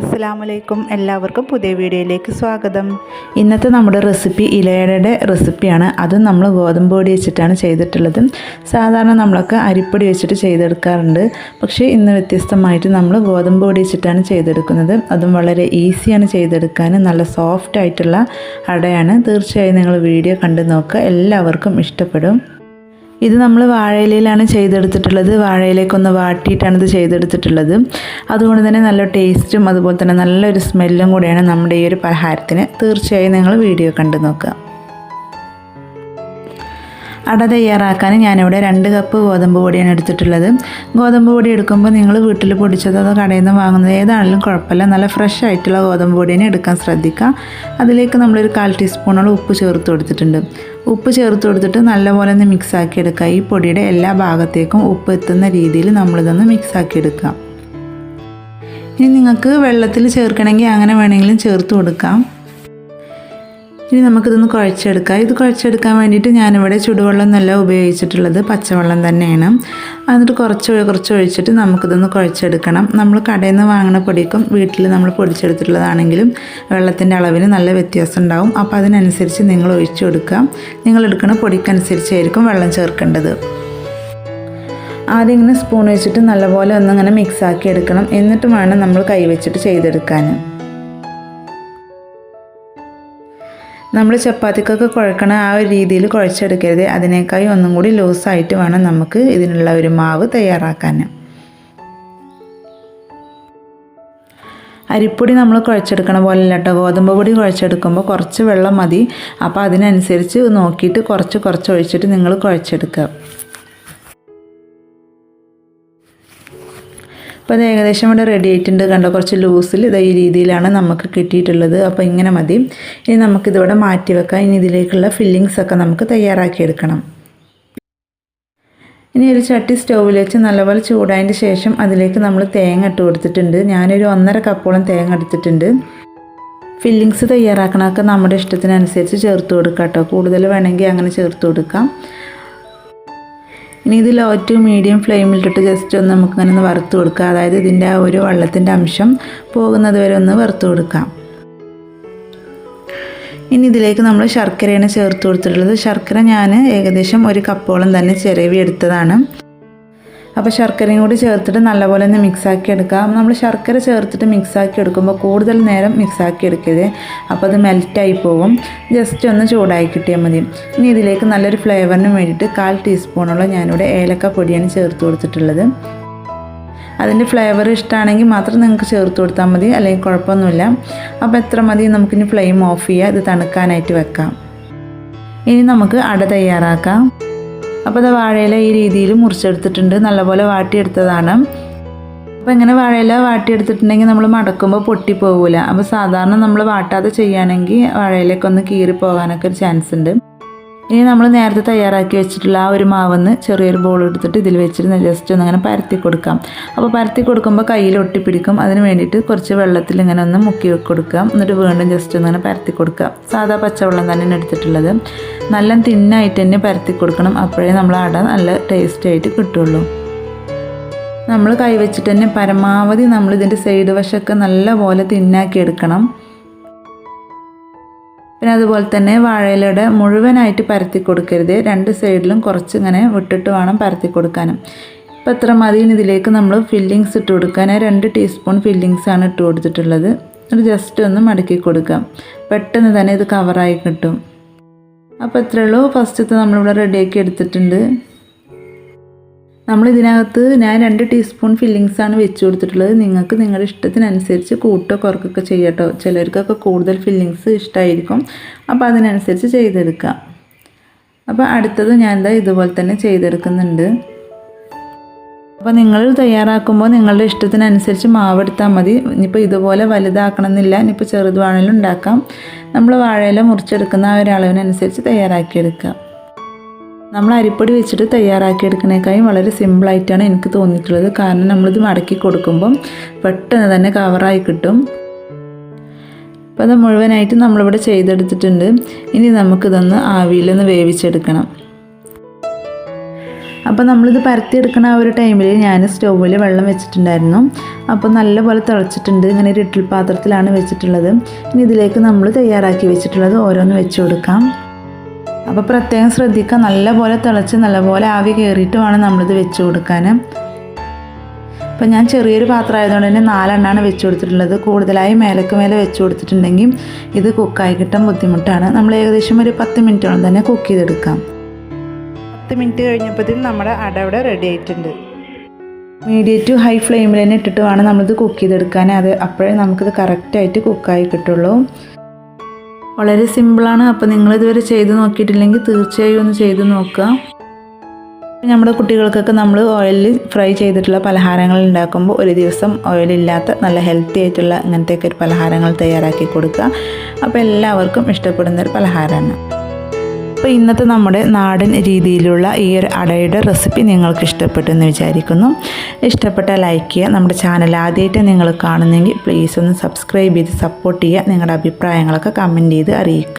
അസ്സലാമലൈക്കും എല്ലാവർക്കും പുതിയ വീഡിയോയിലേക്ക് സ്വാഗതം. ഇന്നത്തെ നമ്മുടെ റെസിപ്പി ഇലയുടെ റെസിപ്പിയാണ്. അതും നമ്മൾ ഗോതമ്പ് പൊടി വെച്ചിട്ടാണ് ചെയ്തിട്ടുള്ളത്. സാധാരണ നമ്മളൊക്കെ അരിപ്പൊടി വെച്ചിട്ട് ചെയ്തെടുക്കാറുണ്ട്. പക്ഷേ ഇന്ന് വ്യത്യസ്തമായിട്ട് നമ്മൾ ഗോതമ്പ് പൊടി വെച്ചിട്ടാണ് ചെയ്തെടുക്കുന്നത്. അതും വളരെ ഈസിയാണ് ചെയ്തെടുക്കാൻ നല്ല സോഫ്റ്റ് ആയിട്ടുള്ള അടയാണ്. തീർച്ചയായും നിങ്ങൾ വീഡിയോ കണ്ടു നോക്കുക. എല്ലാവർക്കും ഇഷ്ടപ്പെടും. ഇത് നമ്മൾ വാഴയിലയിലാണ് ചെയ്തെടുത്തിട്ടുള്ളത്. വാഴയിലേക്കൊന്ന് വാട്ടിയിട്ടാണ് ഇത് ചെയ്തെടുത്തിട്ടുള്ളത്. അതുകൊണ്ട് തന്നെ നല്ല ടേസ്റ്റും അതുപോലെ തന്നെ നല്ലൊരു സ്മെല്ലും കൂടിയാണ് നമ്മുടെ ഈ ഒരു പലഹാരത്തിന്. തീർച്ചയായും നിങ്ങൾ വീഡിയോ കണ്ടു നോക്കുക. അട തയ്യാറാക്കാൻ ഞാനിവിടെ രണ്ട് കപ്പ് ഗോതമ്പ് പൊടിയാണ് എടുത്തിട്ടുള്ളത്. ഗോതമ്പ് പൊടി എടുക്കുമ്പോൾ നിങ്ങൾ വീട്ടിൽ പൊടിച്ചതോ അതോ കടയിൽ നിന്ന് വാങ്ങുന്നത് ഏതാണെങ്കിലും കുഴപ്പമില്ല. നല്ല ഫ്രഷ് ആയിട്ടുള്ള ഗോതമ്പ് പൊടിയാണ് എടുക്കാൻ ശ്രദ്ധിക്കുക. അതിലേക്ക് നമ്മളൊരു കാൽ ടീസ്പൂണോളം ഉപ്പ് ചേർത്ത് കൊടുത്തിട്ടുണ്ട്. ഉപ്പ് ചേർത്ത് കൊടുത്തിട്ട് നല്ലപോലെ ഒന്ന് മിക്സ് ആക്കി എടുക്കുക ഈ പൊടിയുടെ എല്ലാ ഭാഗത്തേക്കും ഉപ്പ് എത്തുന്ന രീതിയിൽ നമ്മളിതൊന്ന് മിക്സ് ആക്കി എടുക്കുക ഇനി നിങ്ങൾക്ക് വെള്ളത്തിൽ ചേർക്കണമെങ്കിൽ അങ്ങനെ വേണമെങ്കിലും ചേർത്ത് കൊടുക്കാം. ഇനി നമുക്കിതൊന്ന് കുഴച്ചെടുക്കാം. ഇത് കുഴച്ചെടുക്കാൻ വേണ്ടിയിട്ട് ഞാനിവിടെ ചുടുവെള്ളം നല്ല ഉപയോഗിച്ചിട്ടുള്ളത് പച്ചവെള്ളം തന്നെയാണ്. എന്നിട്ട് കുറച്ച് കുറച്ച് ഒഴിച്ചിട്ട് നമുക്കിതൊന്ന് കുഴച്ചെടുക്കണം. നമ്മൾ കടയിൽ നിന്ന് വാങ്ങുന്ന പൊടിക്കും വീട്ടിൽ നമ്മൾ പൊടിച്ചെടുത്തിട്ടുള്ളതാണെങ്കിലും വെള്ളത്തിന്റെ അളവിന് നല്ല വ്യത്യാസം ഉണ്ടാവും. അപ്പോൾ അതിനനുസരിച്ച് നിങ്ങൾ ഒഴിച്ചു കൊടുക്കാം നിങ്ങൾ എടുക്കുന്ന പൊടിക്കനുസരിച്ചായിരിക്കും വെള്ളം ചേർക്കേണ്ടത്. ആദ്യം ഇങ്ങനെ സ്പൂൺ വെച്ചിട്ട് നല്ലപോലെ ഒന്നിങ്ങനെ മിക്സാക്കി എടുക്കണം. എന്നിട്ട് വേണം നമ്മൾ കൈവച്ചിട്ട് ചെയ്തെടുക്കാൻ. നമ്മൾ ചപ്പാത്തിക്കൊക്കെ കുഴക്കണ ആ ഒരു രീതിയിൽ കുഴച്ചെടുക്കരുത്. അതിനേക്കായി ഒന്നും കൂടി ലൂസായിട്ട് വേണം നമുക്ക് ഇതിനുള്ള ഒരു മാവ് തയ്യാറാക്കാൻ. അരിപ്പൊടി നമ്മൾ കുഴച്ചെടുക്കണ പോലെ കേട്ടോ ഗോതമ്പ് പൊടി കുഴച്ചെടുക്കുമ്പോൾ കുറച്ച് വെള്ളം മതി. അപ്പോൾ അതിനനുസരിച്ച് നോക്കിയിട്ട് കുറച്ച് കുറച്ച് ഒഴിച്ചിട്ട് നിങ്ങൾ കുഴച്ചെടുക്കുക. അപ്പോൾ അത് ഏകദേശം ഇവിടെ റെഡി ആയിട്ടുണ്ട്. കണ്ടോ കുറച്ച് ലൂസിൽ ഇത് ഈ രീതിയിലാണ് നമുക്ക് കിട്ടിയിട്ടുള്ളത്. അപ്പോൾ ഇങ്ങനെ മതി. ഇനി നമുക്കിതിവിടെ മാറ്റി വെക്കാം. ഇനി ഇതിലേക്കുള്ള ഫില്ലിങ്സ് ഒക്കെ നമുക്ക് തയ്യാറാക്കിയെടുക്കണം ഇനി ഒരു ചട്ടി സ്റ്റൗവിൽ വെച്ച് നല്ലപോലെ ചൂടായതിന്റെ ശേഷം അതിലേക്ക് നമ്മൾ തേങ്ങ ഇട്ട് കൊടുത്തിട്ടുണ്ട്. ഞാനൊരു ഒന്നര കപ്പോളം തേങ്ങ എടുത്തിട്ടുണ്ട്. ഫില്ലിങ്സ് തയ്യാറാക്കണമൊക്കെ നമ്മുടെ ഇഷ്ടത്തിനനുസരിച്ച് ചേർത്ത് കൊടുക്കാം കേട്ടോ. കൂടുതൽ വേണമെങ്കിൽ അങ്ങനെ ചേർത്ത് കൊടുക്കാം. ഇനി ഇത് ലോ ടു മീഡിയം ഫ്ലെയിമിലിട്ടിട്ട് ജസ്റ്റ് ഒന്ന് നമുക്കിങ്ങനെ ഒന്ന് വറുത്ത് കൊടുക്കുക അതായത് ഇതിന്റെ ആ ഒരു വെള്ളത്തിന്റെ അംശം പോകുന്നത് വരെ ഒന്ന് വറുത്ത് കൊടുക്കാം. ഇനി ഇതിലേക്ക് നമ്മൾ ശർക്കരയാണ് ചേർത്ത് കൊടുത്തിട്ടുള്ളത്. ശർക്കര ഞാൻ ഏകദേശം ഒരു കപ്പോളം തന്നെ ചിരവി എടുത്തതാണ് അപ്പോൾ ശർക്കരയും കൂടി ചേർത്തിട്ട് നല്ലപോലെ ഒന്ന് മിക്സാക്കി എടുക്കാം. നമ്മൾ ശർക്കര ചേർത്തിട്ട് മിക്സാക്കി എടുക്കുമ്പോൾ കൂടുതൽ നേരം മിക്സാക്കി എടുക്കരുത്. അപ്പോൾ അത് മെൽറ്റായി പോകും ജസ്റ്റ് ഒന്ന് ചൂടായി കിട്ടിയാൽ മതി. ഇനി ഇതിലേക്ക് നല്ലൊരു ഫ്ലേവറിന് വേണ്ടിയിട്ട് കാൽ ടീസ്പൂണോളം ഞാനിവിടെ ഏലക്ക പൊടിയാണ് ചേർത്ത് കൊടുത്തിട്ടുള്ളത്. അതിന്റെ ഫ്ലേവർ ഇഷ്ടമാണെങ്കിൽ മാത്രം നിങ്ങൾക്ക് ചേർത്ത് കൊടുത്താൽ മതി. അല്ലെങ്കിൽ കുഴപ്പമൊന്നുമില്ല. അപ്പോൾ എത്ര മതി? നമുക്കിനി ഫ്ലെയിം ഓഫ് ചെയ്യുക ഇത് തണുക്കാനായിട്ട് വെക്കാം. ഇനി നമുക്ക് അട തയ്യാറാക്കാം. അപ്പോൾ അത് വാഴയില ഈ രീതിയിൽ മുറിച്ചെടുത്തിട്ടുണ്ട്. നല്ലപോലെ വാട്ടിയെടുത്തതാണ്. അപ്പോൾ ഇങ്ങനെ വാഴയില വാട്ടിയെടുത്തിട്ടുണ്ടെങ്കിൽ നമ്മൾ മടക്കുമ്പോൾ പൊട്ടിപ്പോകില്ല അപ്പോൾ സാധാരണ നമ്മൾ വാട്ടാതെ ചെയ്യുകയാണെങ്കിൽ വാഴയിലേക്ക് ഒന്ന് കീറി പോകാനൊക്കെ ഒരു ചാൻസ് ഉണ്ട്. ഇനി നമ്മൾ നേരത്തെ തയ്യാറാക്കി വെച്ചിട്ടുള്ള ആ ഒരു മാവെന്ന് ചെറിയൊരു ബോൾ എടുത്തിട്ട് ഇതിൽ വെച്ചിട്ട് ജസ്റ്റ് ഒന്ന് അങ്ങനെ പരത്തി കൊടുക്കാം. അപ്പോൾ പരത്തി കൊടുക്കുമ്പോൾ കയ്യിൽ ഒട്ടിപ്പിടിക്കും. അതിന് വേണ്ടിയിട്ട് കുറച്ച് വെള്ളത്തിൽ ഇങ്ങനെ ഒന്ന് മുക്കി കൊടുക്കാം എന്നിട്ട് വീണ്ടും ജസ്റ്റ് ഒന്ന് അങ്ങനെ പരത്തി കൊടുക്കുക. സാധാ പച്ചവെള്ളം തന്നെയാണ് എടുത്തിട്ടുള്ളത്. നല്ല തിന്നായിട്ട് തന്നെ പരത്തി കൊടുക്കണം. അപ്പോഴേ നമ്മൾ അട നല്ല ടേസ്റ്റ് ആയിട്ട് കിട്ടുള്ളൂ. നമ്മൾ കൈവച്ചിട്ട് തന്നെ പരമാവധി നമ്മൾ ഇതിന്റെ സൈഡ് വശമൊക്കെ നല്ല പോലെ തിന്നാക്കി എടുക്കണം. പിന്നെ അതുപോലെ തന്നെ വാഴയിലയുടെ മുഴുവനായിട്ട് പരത്തി കൊടുക്കരുത്. രണ്ട് സൈഡിലും കുറച്ച് ഇങ്ങനെ വിട്ടിട്ട് വേണം പരത്തി കൊടുക്കാനും. ഇപ്പം എത്ര മതി ഇതിലേക്ക് നമ്മൾ ഫില്ലിങ്സ് ഇട്ട് കൊടുക്കാൻ. രണ്ട് ടീസ്പൂൺ ഫില്ലിങ്സ് ആണ് ഇട്ട് കൊടുത്തിട്ടുള്ളത്. അത് ജസ്റ്റ് ഒന്ന് മടക്കി കൊടുക്കാം. പെട്ടെന്ന് തന്നെ ഇത് കവറായി കിട്ടും. അപ്പോൾ എത്രയുള്ളൂ ഫസ്റ്റത്തെ നമ്മളിവിടെ റെഡിയാക്കി എടുത്തിട്ടുണ്ട്. നമ്മൾ ഇതിനകത്ത് ഞാൻ രണ്ട് ടീസ്പൂൺ ഫില്ലിങ്സ് ആണ് വെച്ച് കൊടുത്തിട്ടുള്ളത്. നിങ്ങൾക്ക് നിങ്ങളുടെ ഇഷ്ടത്തിനനുസരിച്ച് കൂട്ടോ കുറക്കൊക്കെ ചെയ്യട്ടോ. ചിലർക്കൊക്കെ കൂടുതൽ ഫില്ലിങ്സ് ഇഷ്ടമായിരിക്കും അപ്പോൾ അതിനനുസരിച്ച് ചെയ്തെടുക്കാം അപ്പോൾ അടുത്തത് ഞാൻ എന്താ ഇതുപോലെ തന്നെ ചെയ്തെടുക്കുന്നുണ്ട്. അപ്പോൾ നിങ്ങൾ തയ്യാറാക്കുമ്പോൾ നിങ്ങളുടെ ഇഷ്ടത്തിനനുസരിച്ച് മാവെടുത്താൽ മതി. ഇനിയിപ്പോൾ ഇതുപോലെ വലുതാക്കണം എന്നില്ല ഇനിയിപ്പോൾ ചെറുതുവാണെങ്കിലും ഉണ്ടാക്കാം. നമ്മൾ വാഴയില മുറിച്ചെടുക്കുന്ന ആ ഒരു അളവിനനുസരിച്ച് തയ്യാറാക്കിയെടുക്കുക. നമ്മൾ അരിപ്പൊടി വെച്ചിട്ട് തയ്യാറാക്കിയെടുക്കുന്നതിനേക്കാളും വളരെ സിമ്പിളായിട്ടാണ് എനിക്ക് തോന്നിയിട്ടുള്ളത്. കാരണം നമ്മളിത് മടക്കി കൊടുക്കുമ്പം പെട്ടെന്ന് തന്നെ കവറായി കിട്ടും. അപ്പോൾ അത് മുഴുവനായിട്ട് നമ്മളിവിടെ ചെയ്തെടുത്തിട്ടുണ്ട്. ഇനി നമുക്കിതൊന്ന് ആവിയിലൊന്ന് വേവിച്ചെടുക്കണം. അപ്പോൾ നമ്മളിത് പരത്തിയെടുക്കുന്ന ആ ഒരു ടൈമിൽ ഞാൻ സ്റ്റൗവിൽ വെള്ളം വെച്ചിട്ടുണ്ടായിരുന്നു. അപ്പോൾ നല്ലപോലെ തിളച്ചിട്ടുണ്ട്. ഇങ്ങനെ ഒരു ഇട്ടിൽ പാത്രത്തിലാണ് വെച്ചിട്ടുള്ളത്. ഇനി ഇതിലേക്ക് നമ്മൾ തയ്യാറാക്കി വെച്ചിട്ടുള്ളത് ഓരോന്ന് വെച്ച് കൊടുക്കാം. അപ്പോൾ പ്രത്യേകം ശ്രദ്ധിക്കുക. നല്ലപോലെ തിളച്ച് നല്ലപോലെ ആവി കയറിയിട്ട് വേണം നമ്മളിത് വെച്ച് കൊടുക്കാൻ അപ്പോൾ ഞാൻ ചെറിയൊരു പാത്രം ആയതുകൊണ്ട് തന്നെ നാലെണ്ണമാണ് വെച്ച് കൊടുത്തിട്ടുള്ളത്. കൂടുതലായി മേലക്ക് മേലെ വെച്ച് കൊടുത്തിട്ടുണ്ടെങ്കിൽ ഇത് കുക്കായി കിട്ടാൻ ബുദ്ധിമുട്ടാണ്. നമ്മൾ ഏകദേശം ഒരു പത്ത് മിനിറ്റോളം തന്നെ കുക്ക് ചെയ്തെടുക്കാം. പത്ത് മിനിറ്റ് കഴിഞ്ഞപ്പോഴത്തേക്കും നമ്മുടെ അട ഇവിടെ റെഡി ആയിട്ടുണ്ട്. മീഡിയം ടു ഹൈ ഫ്ലെയിമിൽ തന്നെ ഇട്ടിട്ട് വേണം നമ്മളിത് കുക്ക് ചെയ്തെടുക്കാൻ. അത് അപ്പോഴേ നമുക്കിത് കറക്റ്റായിട്ട് കുക്കായി കിട്ടുള്ളൂ. വളരെ സിമ്പിളാണ്. അപ്പോൾ നിങ്ങളിതുവരെ ചെയ്ത് നോക്കിയിട്ടില്ലെങ്കിൽ തീർച്ചയായും ഒന്ന് ചെയ്ത് നോക്കുക. നമ്മുടെ കുട്ടികൾക്കൊക്കെ നമ്മൾ ഓയിലിൽ ഫ്രൈ ചെയ്തിട്ടുള്ള പലഹാരങ്ങൾ ഉണ്ടാക്കുമ്പോൾ ഒരു ദിവസം ഓയിലില്ലാത്ത നല്ല ഹെൽത്തി ആയിട്ടുള്ള ഇങ്ങനത്തെയൊക്കെ ഒരു പലഹാരങ്ങൾ തയ്യാറാക്കി കൊടുക്കുക. അപ്പോൾ എല്ലാവർക്കും ഇഷ്ടപ്പെടുന്ന ഒരു പലഹാരമാണ്. അപ്പോൾ ഇന്നത്തെ നമ്മുടെ നാടൻ രീതിയിലുള്ള ഈ ഒരു അടയുടെ റെസിപ്പി നിങ്ങൾക്ക് ഇഷ്ടപ്പെട്ടു എന്ന് വിചാരിക്കുന്നു. ഇഷ്ടപ്പെട്ട ലൈക്ക് ചെയ്യുക. നമ്മുടെ ചാനൽ ആദ്യമായിട്ട് നിങ്ങൾ കാണുന്നെങ്കിൽ പ്ലീസ് ഒന്ന് സബ്സ്ക്രൈബ് ചെയ്ത് സപ്പോർട്ട് ചെയ്യുക. നിങ്ങളുടെ അഭിപ്രായങ്ങളൊക്കെ കമന്റ് ചെയ്ത് അറിയിക്കുക.